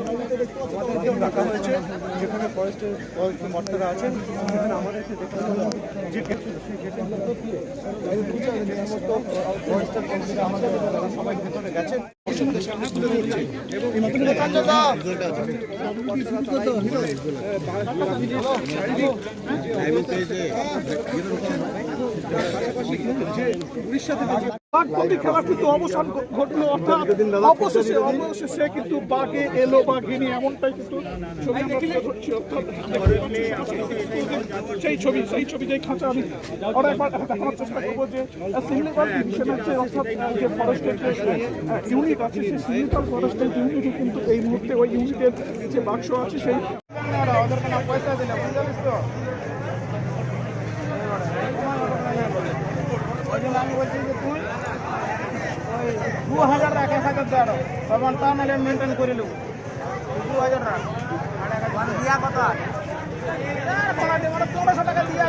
আমাদেরকেও ডাকা হয়েছে। যেখানে ফরেস্টের ফরেস্ট মর্তারা আছেন, সেখানে আমাদেরকে যে আমাদের সবাই ভেতরে গেছেন। কিন্তু অবসান ঘটলো অর্থাৎ কিন্তু বাঘে এলো বাঘে নিয়ে এমনটাই কিন্তু সেই ছবি সেই খাঁচা আমি ফরেস্টের ফরেস্টের কিন্তু এই মুহূর্তে ওই ইউনিটের যে বাক্স আছে সেই পয়সা বুঝতে পারিস তো ওই জন্য আমি বলছি যে তুই ওই দু হাজার টাকা একা হাজার দেওয়ার তখন তা নাহলে মেনটেন করে নেব। দু হাজার টাকা দিয়া কত? পনেরোশো টাকা দিয়ে